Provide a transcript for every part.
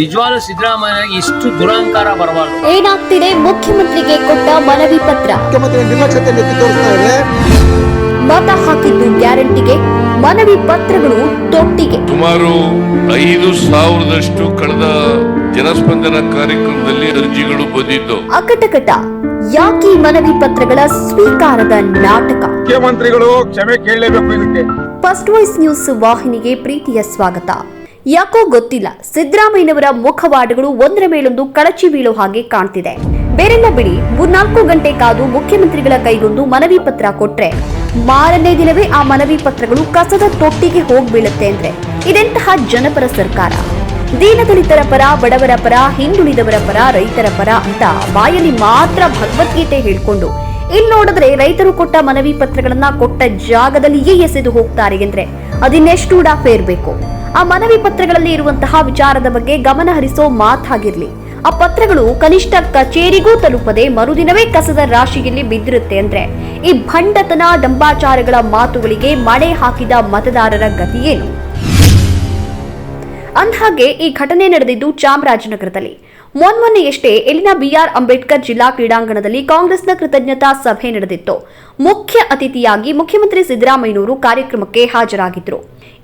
ನಿಜವಾಗ್ಲೂ ಸಿದ್ದರಾಮಯ್ಯ ಇಷ್ಟು ದುರಹಂಕಾರ ಬರಬಾರದು. ಏನಾಗ್ತಿದೆ? ಮುಖ್ಯಮಂತ್ರಿಗೆ ಕೊಟ್ಟ ಮನವಿ ಪತ್ರ. ಮುಖ್ಯಮಂತ್ರಿ ನಿರ್ಲಕ್ಷ್ಯತೆ ಎತ್ತಿ ತೋರಿಸ್ತಾ ಇದೆ. ಮತ ಹಾಕಿದ್ದು ಗ್ಯಾರಂಟಿಗೆ ಮನವಿ ಪತ್ರಗಳು ತೊಟ್ಟಿಗೆ. ಸುಮಾರು ಐದು ಸಾವಿರದಷ್ಟು ಕಳೆದ ಜನಸ್ಪಂದನ ಕಾರ್ಯಕ್ರಮದಲ್ಲಿ ಅರ್ಜಿಗಳು ಬಂದಿದ್ದು. ಅಕಟಕಟ ಯಾಕೆ ಈ ಮನವಿ ಪತ್ರಗಳ ಸ್ವೀಕಾರದ ನಾಟಕ? ಮುಖ್ಯಮಂತ್ರಿಗಳು ಕ್ಷಮೆ ಕೇಳಲೇಬೇಕು ಇದಕ್ಕೆ. ಫಸ್ಟ್ ವಾಯ್ಸ್ ನ್ಯೂಸ್ ವಾಹಿನಿಗೆ ಪ್ರೀತಿಯ ಸ್ವಾಗತ. ಯಾಕೋ ಗೊತ್ತಿಲ್ಲ. ಸಿದ್ದರಾಮಯ್ಯನವರ ಮುಖವಾಡಗಳು ಒಂದರ ಮೇಲೊಂದು ಕಳಚಿ ಬೀಳೋ ಹಾಗೆ ಕಾಣ್ತಿದೆ. ಬೇರೆಲ್ಲ ಬಿಡಿ, ಮೂರ್ನಾಲ್ಕು ಗಂಟೆ ಕಾದು ಮುಖ್ಯಮಂತ್ರಿಗಳ ಕೈಗೊಂದು ಮನವಿ ಪತ್ರ ಕೊಟ್ರೆ. ಮಾರನೇ ದಿನವೇ ಆ ಮನವಿ ಪತ್ರಗಳು ಕಸದ ತೊಟ್ಟಿಗೆ ಹೋಗ್ಬೀಳುತ್ತೆ ಅಂದ್ರೆ. ಇದೆಂತಹ ಜನಪರ ಸರ್ಕಾರ. ದೀನದಲಿತರ ಪರ, ಬಡವರ ಪರ, ಹಿಂದುಳಿದವರ ಪರ, ರೈತರ ಪರ ಅಂತ ಬಾಯಲ್ಲಿ ಮಾತ್ರ ಭಗವದ್ಗೀತೆ ಹೇಳ್ಕೊಂಡು ಇಲ್ಲಿ ನೋಡಿದ್ರೆ ರೈತರು ಕೊಟ್ಟ ಮನವಿ ಪತ್ರಗಳನ್ನ ಕೊಟ್ಟ ಜಾಗದಲ್ಲಿಯೇ ಎಸೆದು ಹೋಗ್ತಾರೆ ಅಂದ್ರೆ, ಅದಿನ್ನೆಷ್ಟು ಉಡಾಫೇರ್ಬೇಕು ಆ ಮನವಿ ಪತ್ರಗಳಲ್ಲಿ ಇರುವಂತಹ ವಿಚಾರದ ಬಗ್ಗೆ ಗಮನ ಹರಿಸೋ ಮಾತಾಗಿರ್ಲಿ. ಆ ಪತ್ರಗಳು ಕನಿಷ್ಠ ಕಚೇರಿಗೂ ತಲುಪದೆ ಮರುದಿನವೇ ಕಸದ ರಾಶಿಯಲ್ಲಿ ಬಿದ್ದಿರುತ್ತೆ ಅಂದ್ರೆ, ಈ ಭಂಡತನ ಡಂಬಾಚಾರಗಳ ಮಾತುಗಳಿಗೆ ಮಳೆ ಹಾಕಿದ ಮತದಾರರ ಗತಿಯೇನು ಅಂದ್ಹಾಗೆ, ಈ ಘಟನೆ ನಡೆದಿದ್ದು ಚಾಮರಾಜನಗರದಲ್ಲಿ. ಮೊನ್ಮೊನ್ನೆಯಷ್ಟೇ ಇಲ್ಲಿನ ಬಿಆರ್ ಅಂಬೇಡ್ಕರ್ ಜಿಲ್ಲಾ ಕ್ರೀಡಾಂಗಣದಲ್ಲಿ ಕಾಂಗ್ರೆಸ್ನ ಕೃತಜ್ಞತಾ ಸಭೆ ನಡೆದಿತ್ತು. ಮುಖ್ಯ ಅತಿಥಿಯಾಗಿ ಮುಖ್ಯಮಂತ್ರಿ ಸಿದ್ದರಾಮಯ್ಯನವರು ಕಾರ್ಯಕ್ರಮಕ್ಕೆ ಹಾಜರಾಗಿದ್ದರು.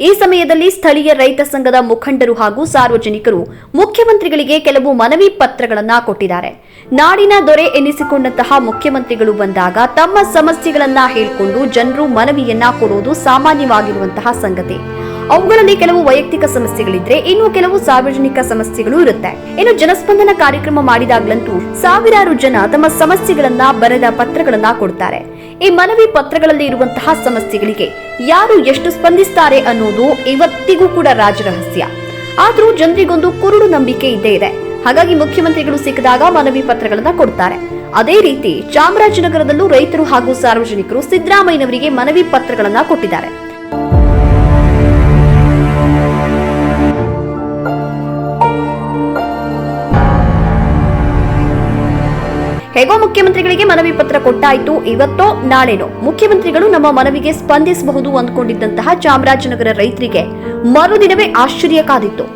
ಈ ಸಮಯದಲ್ಲಿ ಸ್ಥಳೀಯ ರೈತ ಸಂಘದ ಮುಖಂಡರು ಹಾಗೂ ಸಾರ್ವಜನಿಕರು ಮುಖ್ಯಮಂತ್ರಿಗಳಿಗೆ ಕೆಲವು ಮನವಿ ಪತ್ರಗಳನ್ನು ಕೊಟ್ಟಿದ್ದಾರೆ. ನಾಡಿನ ದೊರೆ ಎನ್ನಿಸಿಕೊಂಡಂತಹ ಮುಖ್ಯಮಂತ್ರಿಗಳು ಬಂದಾಗ ತಮ್ಮ ಸಮಸ್ಯೆಗಳನ್ನ ಹೇಳಿಕೊಂಡು ಜನರು ಮನವಿಯನ್ನ ಕೊಡುವುದು ಸಾಮಾನ್ಯವಾಗಿರುವಂತಹ ಸಂಗತಿ. ಅವುಗಳಲ್ಲಿ ಕೆಲವು ವೈಯಕ್ತಿಕ ಸಮಸ್ಯೆಗಳಿದ್ರೆ ಇನ್ನು ಕೆಲವು ಸಾರ್ವಜನಿಕ ಸಮಸ್ಯೆಗಳು ಇರುತ್ತೆ. ಇನ್ನು ಜನಸ್ಪಂದನ ಕಾರ್ಯಕ್ರಮ ಮಾಡಿದಾಗ್ಲಂತೂ ಸಾವಿರಾರು ಜನ ತಮ್ಮ ಸಮಸ್ಯೆಗಳನ್ನ ಬರೆದ ಪತ್ರಗಳನ್ನ ಕೊಡ್ತಾರೆ. ಈ ಮನವಿ ಪತ್ರಗಳಲ್ಲಿ ಇರುವಂತಹ ಸಮಸ್ಯೆಗಳಿಗೆ ಯಾರು ಎಷ್ಟು ಸ್ಪಂದಿಸ್ತಾರೆ ಅನ್ನೋದು ಇವತ್ತಿಗೂ ಕೂಡ ರಾಜರಹಸ್ಯ. ಆದ್ರೂ ಜನರಿಗೊಂದು ಕುರುಡು ನಂಬಿಕೆ ಇದ್ದೇ ಇದೆ. ಹಾಗಾಗಿ ಮುಖ್ಯಮಂತ್ರಿಗಳು ಸಿಕ್ಕಿದಾಗ ಮನವಿ ಪತ್ರಗಳನ್ನ ಕೊಡ್ತಾರೆ. ಅದೇ ರೀತಿ ಚಾಮರಾಜನಗರದಲ್ಲೂ ರೈತರು ಹಾಗೂ ಸಾರ್ವಜನಿಕರು ಸಿದ್ದರಾಮಯ್ಯನವರಿಗೆ ಮನವಿ ಪತ್ರಗಳನ್ನ ಕೊಟ್ಟಿದ್ದಾರೆ. ಹೇಗೋ ಮುಖ್ಯಮಂತ್ರಿಗಳಿಗೆ ಮನವಿ ಪತ್ರ ಕೊಟ್ಟಾಯ್ತು, ಇವತ್ತೋ ನಾಳೆನೋ. ಮುಖ್ಯಮಂತ್ರಿಗಳು ನಮ್ಮ ಮನವಿಗೆ ಸ್ಪಂದಿಸಬಹುದು ಅಂದ್ಕೊಂಡಿದ್ದಂತಹ ಚಾಮರಾಜನಗರ ರೈತರಿಗೆ ಮರುದಿನವೇ ಆಶ್ಚರ್ಯ ಕಾದಿತ್ತು.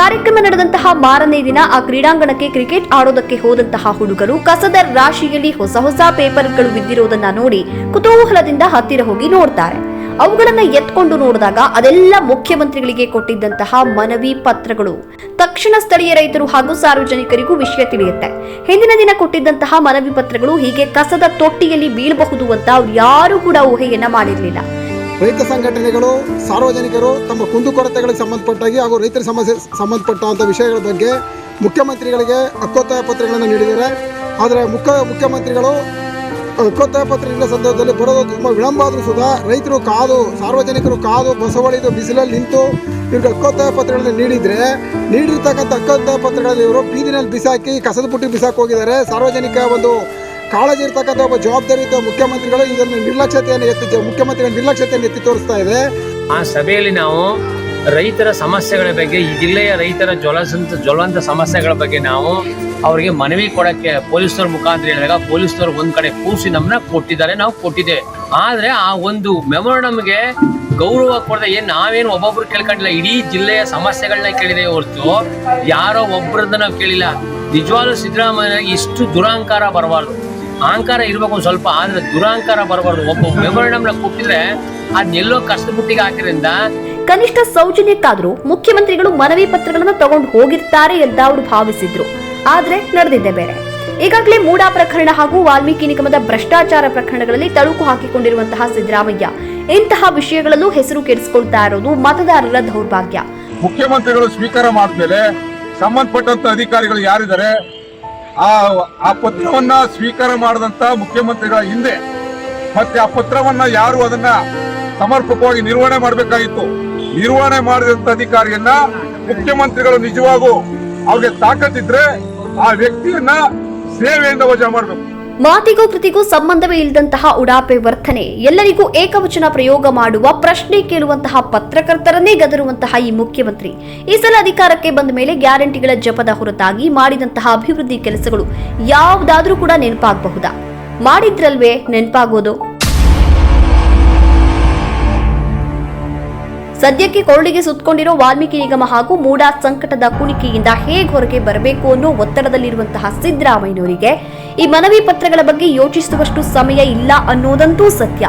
ಕಾರ್ಯಕ್ರಮ ನಡೆದಂತಹ ಮಾರನೇ ದಿನ ಆ ಕ್ರೀಡಾಂಗಣಕ್ಕೆ ಕ್ರಿಕೆಟ್ ಆಡೋದಕ್ಕೆ ಹೋದಂತಹ ಹುಡುಗರು ಕಸದ ರಾಶಿಯಲ್ಲಿ ಹೊಸ ಹೊಸ ಪೇಪರ್ಗಳು ಬಿದ್ದಿರೋದನ್ನ ನೋಡಿ ಕುತೂಹಲದಿಂದ ಹತ್ತಿರ ಹೋಗಿ ನೋಡ್ತಾರೆ. ಅವುಗಳನ್ನ ಎತ್ಕೊಂಡು ನೋಡಿದಾಗ ಅದೆಲ್ಲ ಮುಖ್ಯಮಂತ್ರಿಗಳಿಗೆ ಕೊಟ್ಟಿದ್ದಂತಹ ಮನವಿ ಪತ್ರಗಳು. ತಕ್ಷಣ ಸ್ಥಳೀಯ ರೈತರು ಹಾಗೂ ಸಾರ್ವಜನಿಕರಿಗೂ ವಿಷಯ ತಿಳಿಯುತ್ತೆ. ಹಿಂದಿನ ದಿನ ಕೊಟ್ಟಿದ್ದಂತಹ ಮನವಿ ಪತ್ರಗಳು ಹೀಗೆ ಕಸದ ತೊಟ್ಟಿಯಲ್ಲಿ ಬೀಳಬಹುದು ಅಂತ ಯಾರು ಕೂಡ ಊಹೆಯನ್ನ ಮಾಡಿರಲಿಲ್ಲ. ರೈತ ಸಂಘಟನೆಗಳು, ಸಾರ್ವಜನಿಕರು ತಮ್ಮ ಕುಂದುಕೊರತೆಗಳಿಗೆ ಸಂಬಂಧಪಟ್ಟಾಗಿ ಹಾಗೂ ರೈತರ ಸಮಸ್ಯೆ ಸಂಬಂಧಪಟ್ಟಂಥ ವಿಷಯಗಳ ಬಗ್ಗೆ ಮುಖ್ಯಮಂತ್ರಿಗಳಿಗೆ ಹಕ್ಕೊತ್ತಾಯ ಪತ್ರಗಳನ್ನು ನೀಡಿದ್ದಾರೆ. ಆದರೆ ಮುಖ್ಯ ಮುಖ್ಯಮಂತ್ರಿಗಳು ಹಕ್ಕೊತ್ತಾಯ ಪತ್ರ ನೀಡಿದ ಸಂದರ್ಭದಲ್ಲಿ ಬರೋದು ತುಂಬ ವಿಳಂಬ ಆದರೂ ಸುಧಾ ರೈತರು ಕಾದು, ಸಾರ್ವಜನಿಕರು ಕಾದು, ಬಸವಳಿದು ಬಿಸಿಲಲ್ಲಿ ನಿಂತು ಇವ್ರಿಗೆ ಹಕ್ಕೊತ್ತಾಯ ಪತ್ರಗಳನ್ನು ನೀಡಿದರೆ, ನೀಡಿರ್ತಕ್ಕಂಥ ಹಕ್ಕೊತ್ತಾಯ ಪತ್ರಗಳಲ್ಲಿ ಇವರು ಬೀದಿನಲ್ಲಿ ಬಿಸಾಕಿ, ಕಸದ ಪುಟ್ಟಿ ಬಿಸಾಕಿ ಹೋಗಿದ್ದಾರೆ. ಸಾರ್ವಜನಿಕ ಒಂದು ಕಾಳಜಿ ಇರ್ತಕ್ಕಂಥ ಒಬ್ಬ ಜವಾಬ್ದಾರಿಯುತ ಮುಖ್ಯಮಂತ್ರಿಗಳು ಇದನ್ನು ನಿರ್ಲಕ್ಷ್ಯತೆಯನ್ನು ಎತ್ತಿ, ಮುಖ್ಯಮಂತ್ರಿಗಳ ನಿರ್ಲಕ್ಷ್ಯತೆಯನ್ನು ಎತ್ತಿ ತೋರಿಸ್ತಾ ಇದೆ. ಆ ಸಭೆಯಲ್ಲಿ ನಾವು ರೈತರ ಸಮಸ್ಯೆಗಳ ಬಗ್ಗೆ, ಈ ಜಿಲ್ಲೆಯ ರೈತರ ಜ್ವಲಸಂತ ಜ್ವಲಂತ ಸಮಸ್ಯೆಗಳ ಬಗ್ಗೆ ನಾವು ಅವರಿಗೆ ಮನವಿ ಕೊಡಕ್ಕೆ ಪೊಲೀಸರ ಮುಖಾಂತರ ಹೇಳಿದಾಗ ಪೊಲೀಸರು ಒಂದ್ ಕಡೆ ಕೂಸಿ ನಮ್ಮನ್ನ ಕೊಟ್ಟಿದ್ದಾರೆ, ನಾವು ಕೊಟ್ಟಿದ್ದೇವೆ. ಆದ್ರೆ ಆ ಒಂದು ಮೆಮೊರಂಡಮ್ಗೆ ಗೌರವ ಕೊಡದೆ ಏನ್ ನಾವೇನು ಒಬ್ಬೊಬ್ರು ಕೇಳ್ಕೊಂಡಿಲ್ಲ, ಇಡೀ ಜಿಲ್ಲೆಯ ಸಮಸ್ಯೆಗಳನ್ನ ಕೇಳಿದೆ ಹೊರತು ಯಾರೋ ಒಬ್ಬರದ್ದು ನಾವು ಕೇಳಿಲ್ಲ. ನಿಜವಾಗ್ಲೂ ಸಿದ್ದರಾಮಯ್ಯ ಇಷ್ಟು ದುರಹಂಕಾರ ಬರಬಾರ್ದು. ಅಹಂಕಾರ ಇರ್ಬೇಕು ಒಂದು ಸ್ವಲ್ಪ, ಆದ್ರೆ ದುರಹಂಕಾರ ಬರಬಾರ್ದು. ಒಬ್ಬ ಮೆಮೊರಂಡಮ್ನ ಕೊಟ್ಟಿದ್ರೆ ಅದ್ನೆಲ್ಲೋ ಕಷ್ಟ ಬುಟ್ಟಿಗೆ ಹಾಕಿದ್ರಿಂದ ಕನಿಷ್ಠ ಸೌಜನ್ಯಕ್ಕಾದರೂ ಮುಖ್ಯಮಂತ್ರಿಗಳು ಮನವಿ ಪತ್ರಗಳನ್ನು ತಗೊಂಡು ಹೋಗಿರ್ತಾರೆ ಅಂತ ಅವರು ಭಾವಿಸಿದ್ರು. ಆದರೆ ನಡೆದಿದ್ದೆ ಬೇರೆ. ಈಗಾಗಲೇ ಮೂಡಾ ಪ್ರಕರಣ ಹಾಗೂ ವಾಲ್ಮೀಕಿ ನಿಗಮದ ಭ್ರಷ್ಟಾಚಾರ ಪ್ರಕರಣಗಳಲ್ಲಿ ತಳುಕು ಹಾಕಿಕೊಂಡಿರುವಂತಹ ಸಿದ್ದರಾಮಯ್ಯ, ಇಂತಹ ವಿಷಯಗಳಲ್ಲೂ ಹೆಸರು ಕೆಡಿಸಿಕೊಳ್ತಾ ಇರೋದು ಮತದಾರರ ದೌರ್ಭಾಗ್ಯ. ಮುಖ್ಯಮಂತ್ರಿಗಳು ಸ್ವೀಕಾರ ಮಾಡಿದ್ಮೇಲೆ ಸಂಬಂಧಪಟ್ಟಂತ ಅಧಿಕಾರಿಗಳು ಯಾರಿದ್ದಾರೆ, ಆ ಆ ಪತ್ರವನ್ನ ಸ್ವೀಕಾರ ಮಾಡಿದಂತ ಮುಖ್ಯಮಂತ್ರಿಗಳ ಹಿಂದೆ ಮತ್ತೆ ಆ ಪತ್ರವನ್ನ ಯಾರು ಅದನ್ನ ಸಮರ್ಪಕವಾಗಿ ನಿರ್ವಹಣೆ ಮಾಡಬೇಕಾಗಿತ್ತು. ನಿರ್ವಹಣೆ ಮಾಡಿದಂತ ಅಧಿಕಾರಿಯನ್ನ ಮುಖ್ಯಮಂತ್ರಿಗಳು ನಿಜವಾಗೂ ಅವ್ರಿಗೆ ತಾಕತ್ತಿದ್ರೆ ಆ ವ್ಯಕ್ತಿಯನ್ನ ಸೇವೆಯಿಂದ ವಜಾ ಮಾಡಬೇಕು. ಮಾತಿಗೂ ಕೃತಿಗೂ ಸಂಬಂಧವೇ ಇಲ್ಲದಂತಹ ಉಡಾಪೆ ವರ್ತನೆ, ಎಲ್ಲರಿಗೂ ಏಕವಚನ ಪ್ರಯೋಗ ಮಾಡುವ ಪ್ರಶ್ನೆ ಕೇಳುವಂತಹ ಪತ್ರಕರ್ತರನ್ನೇ ಗದರುವಂತಹ ಈ ಮುಖ್ಯಮಂತ್ರಿ. ಈ ಸಲ ಅಧಿಕಾರಕ್ಕೆ ಬಂದ ಮೇಲೆ ಗ್ಯಾರಂಟಿಗಳ ಜಪದ ಹೊರತಾಗಿ ಮಾಡಿದಂತಹ ಅಭಿವೃದ್ಧಿ ಕೆಲಸಗಳು ಯಾವುದಾದ್ರೂ ಕೂಡ ನೆನಪಾಗಬಹುದಾ? ಮಾಡಿದ್ರಲ್ವೇ ನೆನಪಾಗೋದು? ಸದ್ಯಕ್ಕೆ ಕೊರಳಿಗೆ ಸುತ್ತಕೊಂಡಿರೋ ವಾಲ್ಮೀಕಿ ನಿಗಮ ಹಾಗೂ ಮೂಡಾ ಸಂಕಟದ ಕುಣಿಕೆಯಿಂದ ಹೇಗೆ ಹೊರಗೆ ಬರಬೇಕು ಅನ್ನೋ ಒತ್ತಡದಲ್ಲಿರುವಂತಹ ಸಿದ್ದರಾಮಯ್ಯನವರಿಗೆ ಈ ಮನವಿ ಪತ್ರಗಳ ಬಗ್ಗೆ ಯೋಚಿಸುವಷ್ಟು ಸಮಯ ಇಲ್ಲ ಅನ್ನೋದಂತೂ ಸತ್ಯ.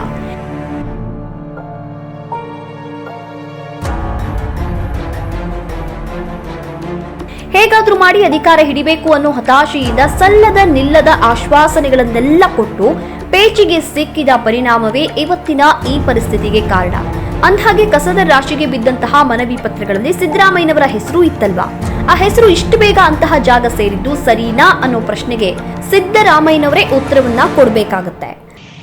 ಹೇಗಾದ್ರೂ ಮಾಡಿ ಅಧಿಕಾರ ಹಿಡಿಬೇಕು ಅನ್ನೋ ಹತಾಶೆಯಿಂದ ಸಲ್ಲದ ನಿಲ್ಲದ ಆಶ್ವಾಸನೆಗಳನ್ನೆಲ್ಲ ಕೊಟ್ಟು ಪೇಚಿಗೆ ಸಿಕ್ಕಿದ ಪರಿಣಾಮವೇ ಇವತ್ತಿನ ಈ ಪರಿಸ್ಥಿತಿಗೆ ಕಾರಣ. ಅಂದ್ಹಾಗೆ ಕಸದ ರಾಶಿಗೆ ಬಿದ್ದಂತಹ ಮನವಿ ಪತ್ರಗಳಲ್ಲಿ ಸಿದ್ದರಾಮಯ್ಯನವರ ಹೆಸರು ಇತ್ತಲ್ವಾ? ಆ ಹೆಸರು ಇಷ್ಟು ಬೇಗ ಅಂತಹ ಜಾಗ ಸೇರಿದ್ದು ಸರಿನಾ ಅನ್ನೋ ಪ್ರಶ್ನೆಗೆ ಸಿದ್ದರಾಮಯ್ಯನವರೇ ಉತ್ತರವನ್ನ ಕೊಡಬೇಕಾಗತ್ತೆ.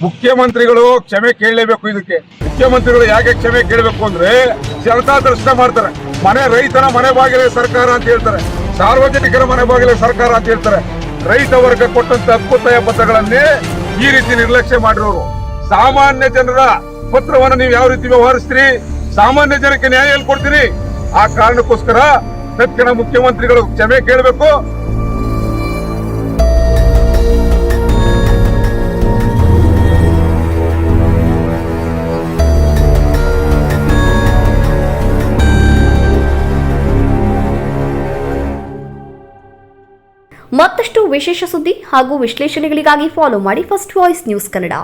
ಮುಖ್ಯಮಂತ್ರಿಗಳು ಕ್ಷಮೆ ಕೇಳಲೇಬೇಕು ಇದಕ್ಕೆ. ಮುಖ್ಯಮಂತ್ರಿಗಳು ಯಾಕೆ ಕ್ಷಮೆ ಕೇಳಬೇಕು ಅಂದ್ರೆ ಜನತಾ ದರ್ಶನ ಮಾಡ್ತಾರೆ. ಮನೆ ರೈತನ ಮನೆ ಬಾಗಿಲೇ ಸರ್ಕಾರ ಅಂತ ಹೇಳ್ತಾರೆ. ಸಾರ್ವಜನಿಕರ ಮನೆ ಬಾಗಿಲೇ ಸರ್ಕಾರ ಅಂತ ಹೇಳ್ತಾರೆ. ರೈತ ವರ್ಗ ಕೊಟ್ಟಂತ ಅದ್ಭುತ ಪತ್ರಗಳನ್ನೇ ಈ ರೀತಿ ನಿರ್ಲಕ್ಷ್ಯ ಮಾಡಿರೋರು. ಸಾಮಾನ್ಯ ಜನರ ಪತ್ರವನ್ನು ನೀವು ಯಾವ ರೀತಿ ವ್ಯವಹರಿಸ್ತೀರಿ? ಸಾಮಾನ್ಯ ಜನಕ್ಕೆ ನ್ಯಾಯ ಹೇಳ್ಕೊಡ್ತೀರಿ ಆ ಕಾರಣಕ್ಕೋಸ್ಕರ ತಕ್ಷಣ ಮುಖ್ಯಮಂತ್ರಿಗಳು ಕ್ಷಮೆ ಕೇಳಬೇಕು. ಮತ್ತಷ್ಟು ವಿಶೇಷ ಸುದ್ದಿ ಹಾಗೂ ವಿಶ್ಲೇಷಣೆಗಳಿಗಾಗಿ ಫಾಲೋ ಮಾಡಿ ಫಸ್ಟ್ ವಾಯ್ಸ್ ನ್ಯೂಸ್ ಕನ್ನಡ